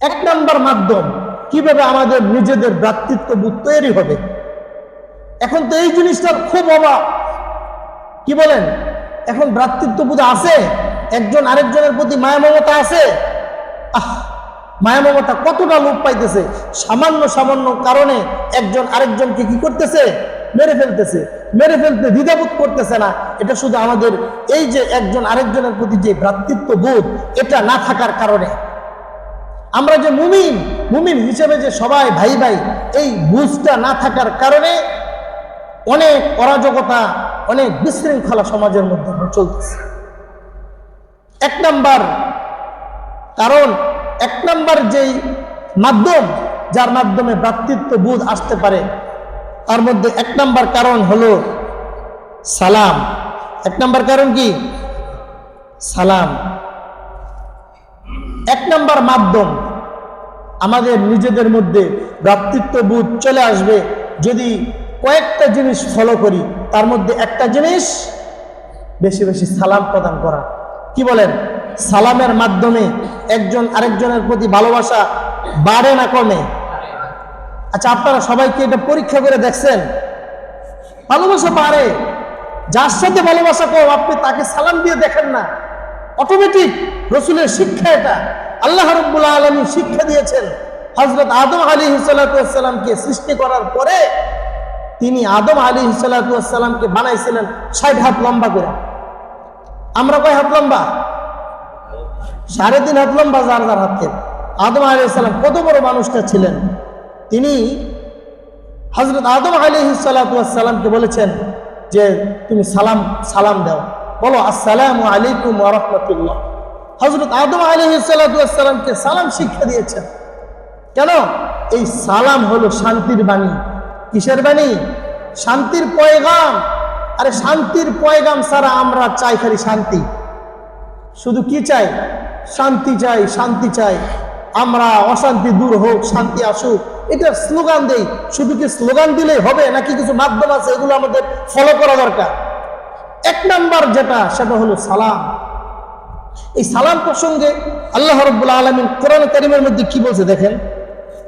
এক নাম্বার মাধ্যম কীভাবে আমাদের নিজেদের ভ্রাতৃত্ববোধ তৈরি হবে? এখন তো এই জিনিসটার খুব অভাব কি বলেন? এখন ভ্রাতৃত্ববোধ আছে? একজন আরেকজনের প্রতি মায়া মমতা আছে? আহ, মায়া মমতা কতটা লোপ পাইতেছে? সামান্য সামান্য কারণে একজন আরেকজনকে কি করতেছে? মেরে ফেলতেছে। মেরে ফেলতে দ্বিধাবোধ করতেছে না। এটা শুধু আমাদের এই যে একজন আরেকজনের প্রতি যে ভ্রাতৃত্ববোধ এটা না থাকার কারণে। আমরা যে মুমিন মুমিন হিসেবে যে সবাই ভাই ভাই, এই বুঝটা না থাকার কারণে অনেক অরাজকতা, অনেক বিশৃঙ্খলা সমাজের মধ্যে চলতেছে। এক নাম্বার কারণ, এক নাম্বার যেই মাধ্যম, যার মাধ্যমে ভ্রাতৃত্ব বোধ আসতে পারে, তার মধ্যে এক নাম্বার কারণ হলো সালাম। এক নাম্বার কারণ কি? সালাম। এক নাম্বার মাধ্যম আমাদের নিজেদের মধ্যে ভ্রাতৃত্ববোধ চলে আসবে। যদি কয়েকটা জিনিস ফলো করি, তার মধ্যে একটা জিনিস বেশি বেশি সালাম প্রদান করা। কি বলেন? সালামের মাধ্যমে একজন আরেকজনের প্রতি ভালোবাসা বাড়ে না কমে? আচ্ছা আপনারা সবাইকে এটা পরীক্ষা করে দেখছেন? ভালোবাসা বাড়ে। যার সাথে ভালোবাসা কম, আপনি তাকে সালাম দিয়ে দেখেন না। অটোমেটিক রসুলের শিক্ষা এটা। আল্লাহ রব্বুল্লাহ আলমী শিক্ষা দিয়েছেন হজরত আদম আলী হিসালাতামকে সৃষ্টি করার পরে তিনি আদম আলী হিসালাতামকে বানাইছিলেন ষাট হাত লম্বা করে। আমরা কয় হাত লম্বা? সাড়ে তিন হাত লম্বা যার যার হাতের আদম আলী সাল্লাম কত বড় মানুষটা ছিলেন? তিনি হজরত আদম আলী সাল্লাতামকে বলেছেন যে, তুমি সালাম সালাম দাও। বলো, আসসালামু আলাইকুম রহমতুল্লাহ। হজরত আদম আলী সালাম শিক্ষা দিয়েছেন। কেন? এই সালাম হলো শান্তির বাণী। কিসের বাণী? শান্তির পয়গাম। আরে শান্তির পয়গাম ছাড়া আমরা চাই খালি শান্তি। শুধু কি চাই? শান্তি চাই শান্তি চাই। আমরা অশান্তি দূর হোক, শান্তি আসুক। এটা স্লোগান দেই। শুধু কি স্লোগান দিলেই হবে? নাকি কিছু মাধ্যম আছে এগুলো আমাদের ফলো করা দরকার? এক নাম্বার যেটা, সেটা হলো সালাম। এই সালাম প্রসঙ্গে আল্লাহ রব্বুল আলমিন কোরআন করিমের মধ্যে কি বলছে দেখেন?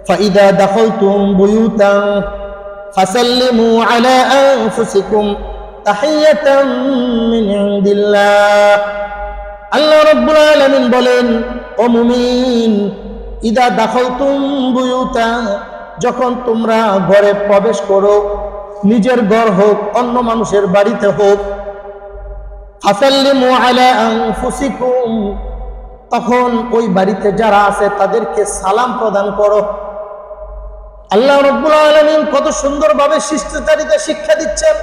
ফাইদা দাখলতুম বুয়ুতান ফাসাল্লিমু আলা আনফুসিকুম আল্লাহ রব্বুল আলামিন বলেন, ও মুমিন, ইদা দাখলতুম বুয়ুতা যখন তোমরা ঘরে প্রবেশ করো, নিজের ঘর হোক, অন্য মানুষের বাড়িতে হোক ফাসাল্লিমু আলা আনফুসিকুম। তখন ওই বাড়িতে যারা আছে তাদেরকে সালাম প্রদান করো। আল্লাহ রব্বুল আলামিন কত সুন্দরভাবে শিষ্টাচারিতা শিক্ষা দিচ্ছেন।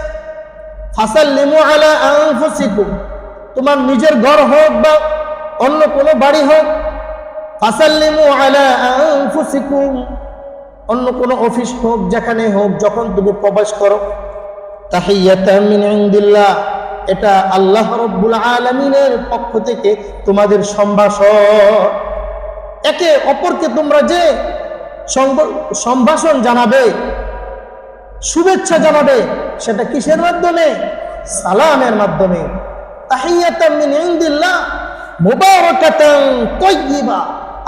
ফাসাল্লিমু আলা আনফুসিকুম। তোমার নিজের ঘর হোক বা অন্য কোনো বাড়ি হোক। ফাসাল্লিমু আলা আনফুসিকুম। অন্য কোনো অফিস হোক, যেখানে হোক, যখন তুমি প্রবেশ করো। তাহিয়াতাম মিন ইনদিল্লাহ। এটা আল্লাহ রব্বুল আলামিনের পক্ষ থেকে তোমাদের সম্ভাষণ। একে অপরকে তোমরা যে সম্ভাষণ জানাবে, শুভেচ্ছা জানাবে, সেটা কিসের মাধ্যমে? সালামের মাধ্যমে।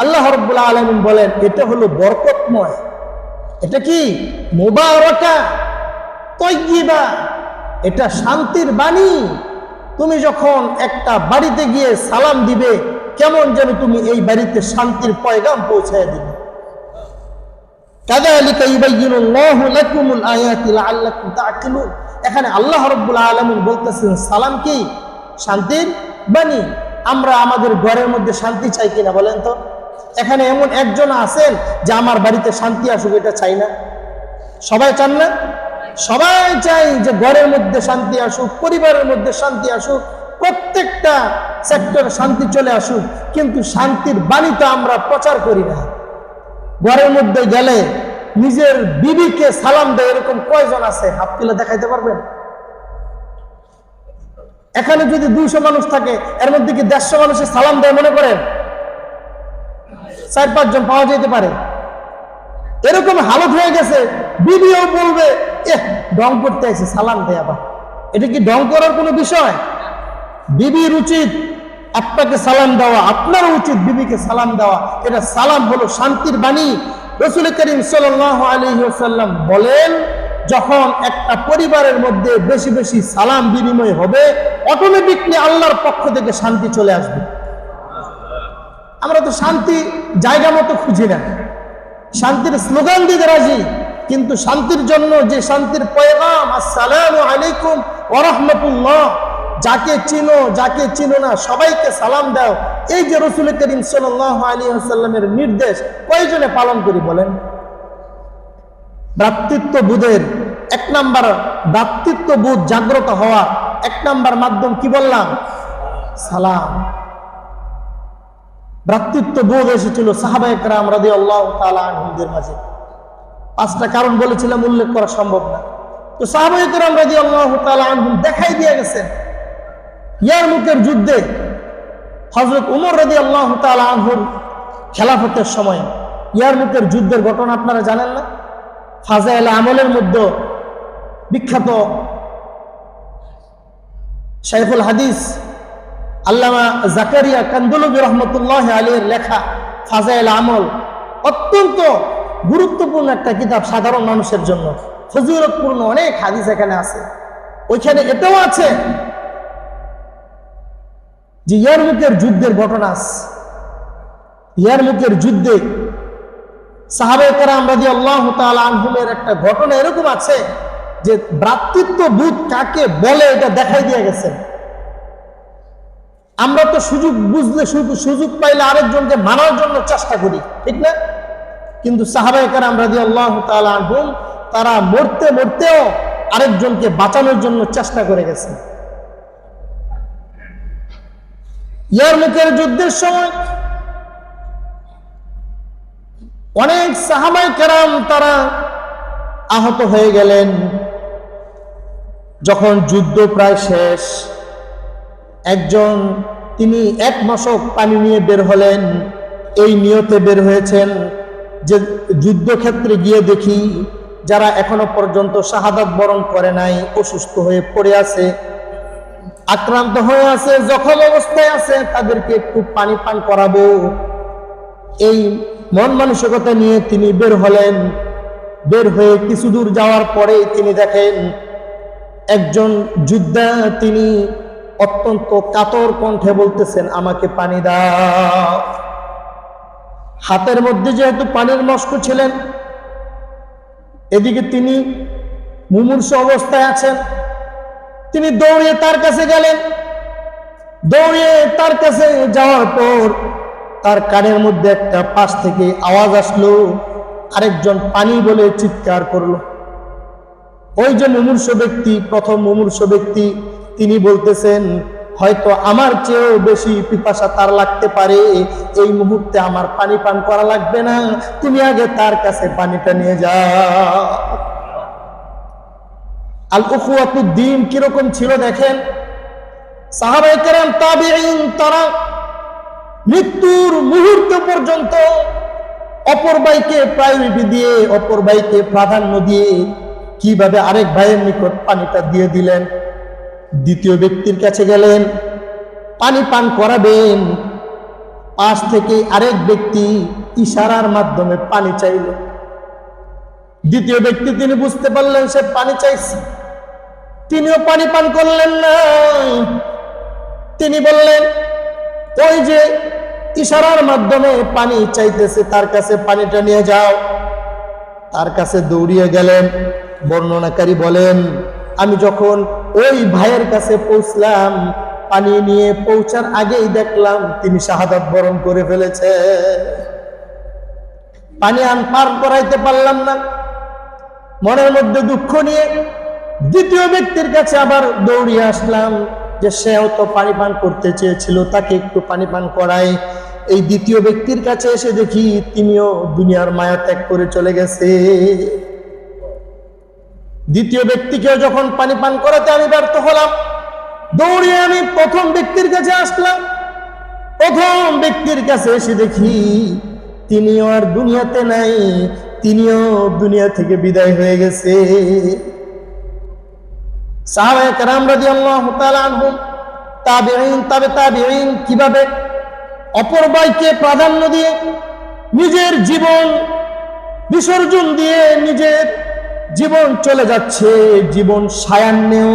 আল্লাহ রাব্বুল আলামিন বলেন, এটা হলো বরকতময়। এটা কি? মুবারাকা, তাইয়্যিবা। এটা শান্তির বাণী। তুমি যখন একটা বাড়িতে গিয়ে সালাম দিবে, কেমন যেন তুমি এই বাড়িতে শান্তির পয়গাম পৌঁছায় দিবে। এখানে আল্লাহ রাব্বুল আলামিন বলতেছেন, সালাম কি? শান্তির বাণী। আমরা আমাদের ঘরের মধ্যে শান্তি চাই কিনা বলেন তো? এখানে এমন একজন আছেন যে আমার বাড়িতে শান্তি আসুক, এটা চাই না। সবাই চান না? সবাই চাই যে ঘরের মধ্যে শান্তি আসুক, পরিবারের মধ্যে শান্তি আসুক, প্রত্যেকটা সেক্টরে শান্তি চলে আসুক, কিন্তু শান্তির বাণী তো আমরা প্রচার করি না। ঘরের মধ্যে গেলে নিজের বিবিকে সালাম দেয়, এরকম কয়জন আছে? হাত তুলে দেখাইতে পারবেন? এখানে যদি দুইশো মানুষ থাকে, এর মধ্যে কি দেড়শো মানুষের সালাম দেয় মনে করেন? চার পাঁচজন পাওয়া যেতে পারে। এরকম হালত হয়ে গেছে, বিবিও বলবে, এহ, ডং করতে আছে সালাম দেয় আবার। এটা কি ডং করার কোনো বিষয়? বিবির উচিত আপনাকে সালাম দেওয়া, আপনার উচিত বিবিকে সালাম দেওয়া। এটা সালাম হলো শান্তির বাণী। রসুল করিম সাল্লাহ আলহিহাল্লাম বলেন, যখন একটা পরিবারের মধ্যে বেশি বেশি সালাম বিনিময় হবে অটোমেটিকলি আল্লাহর পক্ষ থেকে শান্তি চলে আসবে। আমরা তো শান্তি জায়গা মতো খুঁজি না। শান্তির স্লোগান দিতে রাজি, কিন্তু শান্তির জন্য যে শান্তির পয়গাম, আসসালামু আলাইকুম ওরহমতুল্লাহ যাকে চিনো যাকে চিনো না, সবাইকে সালাম দাও। এই যে রসুল করিম সাল্লাহ আলী আসাল্লামের নির্দেশ, কয়জনে পালন করি বলেন? ভ্রাতৃত্ব বোধের এক নাম্বার ভ্রাতৃত্ব বোধ জাগ্রত হওয়া এক নাম্বার মাধ্যম কি বললাম? সালাম। ভ্রাতৃত্ব বোধ এসেছিল সাহাবা একরাম রাদি আল্লাহ তালাদের মাঝে। পাঁচটা কারণ বলেছিলাম, উল্লেখ করা সম্ভব না। তো সাহাবা একরাম রাদি আল্লাহ তালাহুম দেখাই দিয়ে গেছেন, ইয়ার মুখের যুদ্ধে হজরত উমর রাদি আল্লাহ তালাহুর খেলাফতের সময়। ইয়ার মুখের যুদ্ধের ঘটনা আপনারা জানেন না? ফাজাইল আমলের মধ্যে বিখ্যাত শাইখুল হাদিস আল্লামা জাকারিয়া রহমতুল্লাহ আলীর লেখা ফাজাইল আমল অত্যন্ত গুরুত্বপূর্ণ একটা কিতাব সাধারণ মানুষের জন্য। ফজিলতপূর্ণ অনেক হাদিস এখানে আছে। ওইখানে এটাও আছে যে ইয়ারমুকের যুদ্ধের ঘটনা ইয়ারমুকের যুদ্ধে সাহাবেকরা আমরা দিয়ে আল্লাহ আনহুমের একটা ঘটনা এরকম আছে যে ভ্রাতৃত্ব বুধ কাকে বলে এটা দেখাই দিয়ে গেছেন। আমরা তো সুযোগ বুঝলে সুযোগ পাইলে আরেকজনকে মানার জন্য চেষ্টা করি, ঠিক না? কিন্তু সাহাবাহিকার আমরা দিয়ে আল্লাহ তারা মরতে মরতেও আরেকজনকে বাঁচানোর জন্য চেষ্টা করে গেছে। ইয়ার যুদ্ধের সময় অনেক সাহাবাই কেরাম তারা আহত হয়ে গেলেন। যখন যুদ্ধ প্রায় শেষ একজন, তিনি এক মশক পানি নিয়ে বের হলেন। এই নিয়তে বের হয়েছেন যে যুদ্ধক্ষেত্রে গিয়ে দেখি যারা এখনও পর্যন্ত শাহাদাত বরণ করে নাই, অসুস্থ হয়ে পড়ে আছে, আক্রান্ত হয়ে আছে, জখম অবস্থায় আছে, তাদেরকে একটু পানি পান করাবো। এই মন মানসিকতা নিয়ে তিনি বের হলেন। বের হয়ে কিছু দূর যাওয়ার পরে তিনি দেখেন, একজন যোদ্ধা তিনি অত্যন্ত কাতর কণ্ঠে বলতেছেন, আমাকে পানি দাও। হাতের মধ্যে যেহেতু পানির মস্ক ছিলেন, এদিকে তিনি মুমূর্ষ অবস্থায় আছেন। তিনি দৌড়িয়ে তার কাছে গেলেন। দৌড়িয়ে তার কাছে যাওয়ার পর তার কানের মধ্যে একটা পাশ থেকে আওয়াজ আসলো, আরেকজন পানি বলে চিৎকার করল। ওই যে মুমূর্ষ ব্যক্তি, প্রথম মুমূর্ষ ব্যক্তি তিনি বলতেছেন, হয়তো আমার চেয়েও বেশি পিপাসা তার লাগতে পারে। এই মুহূর্তে আমার পানি পান করা লাগবে না। তুমি আগে তার কাছে পানিটা নিয়ে যাও। আল উখুয়াতুদ্দিন কীরকম ছিল দেখেন? তারা মৃত্যুর মুহূর্ত পর্যন্ত অপর ভাইকে প্রায়োরিটি দিয়ে, অপর ভাইকে প্রাধান্য দিয়ে কীভাবে আরেক ভাইয়ের নিকট পানিটা দিয়ে দিলেন? দ্বিতীয় ব্যক্তির কাছে গেলেন, পানি পান করাবেন। পাশ থেকে আরেক ব্যক্তি ইশারার মাধ্যমে পানি চাইল। দ্বিতীয় ব্যক্তি তিনি বুঝতে পারলেন, সে পানি চাইছে। তিনিও পানি পান করলেন না। তিনি বললেন, ওই যে ইশারার মাধ্যমে পানি চাইতেছে, তার কাছে পানিটা নিয়ে যাও। তার কাছে দৌড়িয়ে গেলেন। বর্ণনাকারী বলেন আমি যখন ওই ভাইয়ের কাছে পৌঁছলাম, পানি নিয়ে পৌঁছার আগেই দেখলাম তিনি শাহাদাত বরণ করে ফেলেছে। পানি আন পার করাইতে পারলাম না। মনের মধ্যে দুঃখ নিয়ে দ্বিতীয় ব্যক্তির কাছে আবার দৌড়িয়ে আসলাম যে সেও তো পানি পান করতে চেয়েছিল, তাকে একটু পানি পান করাই। এই দ্বিতীয় ব্যক্তির কাছে এসে দেখি তিনিও দুনিয়ার মায়া ত্যাগ করে চলে গেছে। দ্বিতীয় ব্যক্তিকেও যখন পানি পান করাতে আমি ব্যর্থ হলাম দৌড়ে আমি প্রথম ব্যক্তির কাছে আসলাম। প্রথম ব্যক্তির কাছে এসে দেখি তিনিও আর দুনিয়াতে নাই, তিনিও দুনিয়া থেকে বিদায় হয়ে গেছে। কীভাবে অপর ভাইকে প্রাধান্য দিয়ে নিজের জীবন বিসর্জন দিয়ে নিজের জীবন চলে যাচ্ছে, জীবন সায়ান্নেও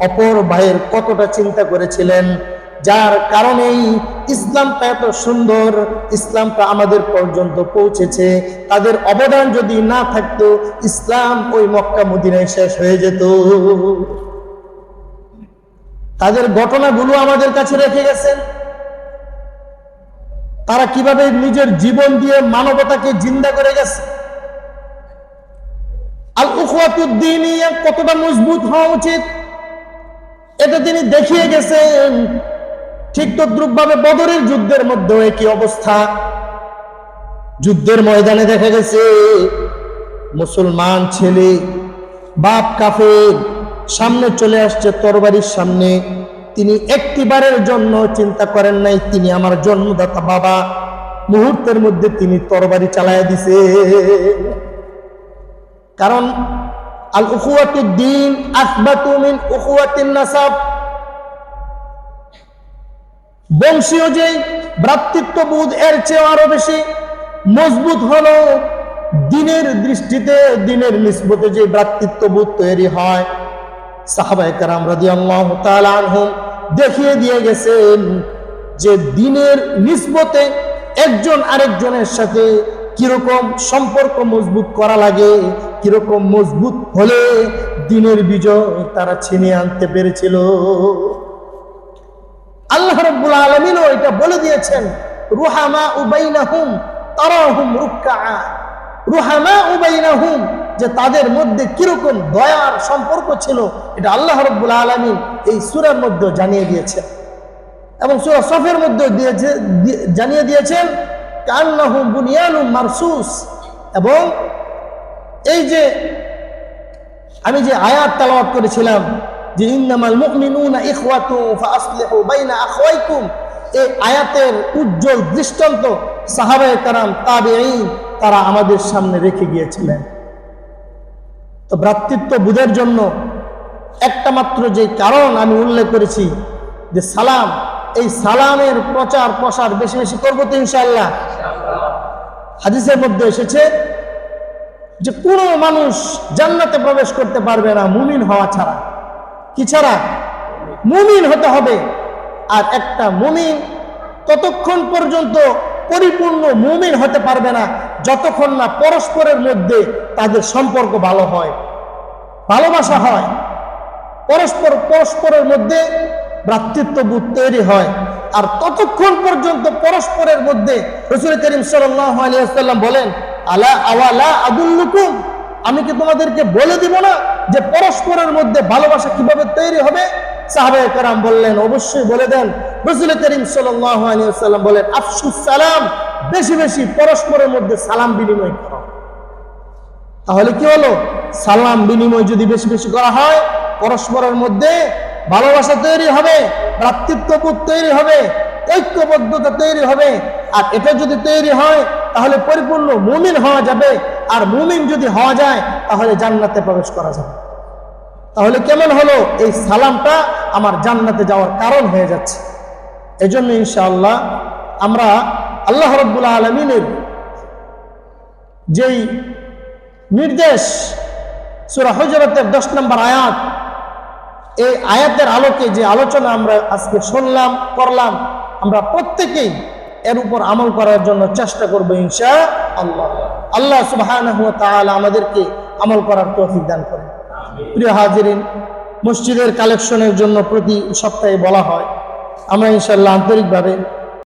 অপর ভাইয়ের কতটা চিন্তা করেছিলেন? যার কারণেই ইসলামটা এত সুন্দর, ইসলামটা আমাদের পর্যন্ত পৌঁছেছে। তাদের অবদান যদি না থাকতো, ইসলাম ওই মক্কা মদিনায় শেষ হয়ে যেত। তাদের ঘটনাগুলো আমাদের কাছে রেখে গেছেন। তারা কীভাবে নিজের জীবন দিয়ে মানবতাকে জিন্দা করে গেছে? আল উখওয়াতুদ্দিন কতটা মজবুত হওয়া উচিত? এটা তিনি দেখিয়ে গেছেন। ঠিক তদ্রুপ ভাবে বদরের যুদ্ধের মধ্যে একই অবস্থা। যুদ্ধের ময়দানে দেখা গেছে, মুসলমান ছেলে, বাপ কাফের, সামনে চলে আসছে তরবারির সামনে। তিনি একটিবারের জন্য চিন্তা করেন নাই, তিনি আমার জন্মদাতা বাবা। মুহূর্তের মধ্যে তিনি তরবারি চালায় দিছে। কারণ আল উখুয়াতুদ্দিন আসবাতু মিন উখুয়াতিন নাসাব। বংশীয় যে ভ্রাতৃত্ববোধ এর চেয়ে আরও বেশি মজবুত হলো দিনের দৃষ্টিতে দিনের নিসবতে যে ভ্রাতৃত্ববোধ তৈরি হয়। সাহাবায়ে কারাম তাআলা আনহুম দেখিয়ে দিয়ে গেছেন যে দিনের নিসবতে একজন আরেকজনের সাথে কীরকম সম্পর্ক মজবুত করা লাগে কীরকম মজবুত হলে দিনের বিজয় তারা ছিনিয়ে আনতে পেরেছিল। আল্লাহ রব্বুল আলমিনও এটা বলে দিয়েছেন রুহামা উবাইনাহুম তারাহুম রুক্কা রুহামা উবাইনাহুম যে তাদের মধ্যে কীরকম দয়ার সম্পর্ক ছিল, এটা আল্লাহ রব্বুল আলমিন এই সুরের মধ্যে জানিয়ে দিয়েছেন। এবং সুরা সফের মধ্যে দিয়েছে, জানিয়ে দিয়েছেন কান্নাহুম বুনিয়ানুম মারসুস এবং এই যে আমি যে আয়াত তালাওয়াত করেছিলাম যে ইন্নামাল মুমিনুনা ইখওয়াতু ফাসলিহু বাইনা আখওয়াইকুম, এই আয়াতের উজ্জ্বল দৃষ্টান্ত সাহাবায়ে কারাম, তাবেঈন, তারা আমাদের সামনে রেখে গিয়েছিলেন। তো ভ্রাতৃত্ব বুঝের জন্য একটা মাত্র যে কারণ আমি উল্লেখ করেছি যে সালাম, এই সালামের প্রচার প্রসার বেশি বেশি করব তো ইনশাআল্লাহ। হাদিসের মধ্যে এসেছে যে কোনো মানুষ জান্নাতে প্রবেশ করতে পারবে না মুমিন হওয়া ছাড়া। কি ছাড়া? মুমিন হতে হবে। আর একটা মুমিন ততক্ষণ পর্যন্ত পরিপূর্ণ মুমিন হতে পারবে না, যতক্ষণ না পরস্পরের মধ্যে তাদের সম্পর্ক ভালো হয়, ভালোবাসা হয়। পরস্পর, পরস্পরের মধ্যে ভ্রাতৃত্ববোধ তৈরি হয়। আর ততক্ষণ পর্যন্ত পরস্পরের মধ্যে রসুল করিম সাল্লাম বলেন আলা আওয়ালা আদুল্লুকুম। আমি কি তোমাদেরকে বলে দিব না যে পরস্পরের মধ্যে ভালোবাসা কীভাবে তৈরি হবে? সাহাবে কারাম বললেন, অবশ্যই বলে দেন। রসুল করিম সাল্লাম বলেন, আফসুস সালাম, বেশি বেশি পরস্পরের মধ্যে সালাম বিনিময় করো। তাহলে কি হলো? সালাম বিনিময় যদি বেশি বেশি করা হয়, পরস্পরের মধ্যে ভালোবাসা তৈরি হবে, ভ্রাতৃত্ববোধ তৈরি হবে, ঐক্যবদ্ধতা তৈরি হবে। আর এটা যদি তৈরি হয় তাহলে পরিপূর্ণ মুমিন হওয়া যাবে। আর মুমিন যদি হওয়া যায়, তাহলে জান্নাতে প্রবেশ করা যাবে। তাহলে কেমন হলো? এই সালামটা আমার জান্নাতে যাওয়ার কারণ হয়ে যাচ্ছে। এজন্য ইনশাআল্লাহ আমরা আল্লাহ রব্বুল আলমিনের যেই নির্দেশ, সুরা হজরতের দশ নম্বর আয়াত, এই আয়াতের আলোকে যে আলোচনা আমরা আজকে শুনলাম, করলাম, আমরা প্রত্যেকেই এর উপর আমল করার জন্য চেষ্টা করব ইনশা আল্লাহ। আল্লাহ সুবাহ আমাদেরকে আমল করার তৌফিক দান করেন। প্রিয় হাজিরিন, মসজিদের কালেকশনের জন্য প্রতি সপ্তাহে বলা হয়। আমরা ইনশাল্লাহ আন্তরিকভাবে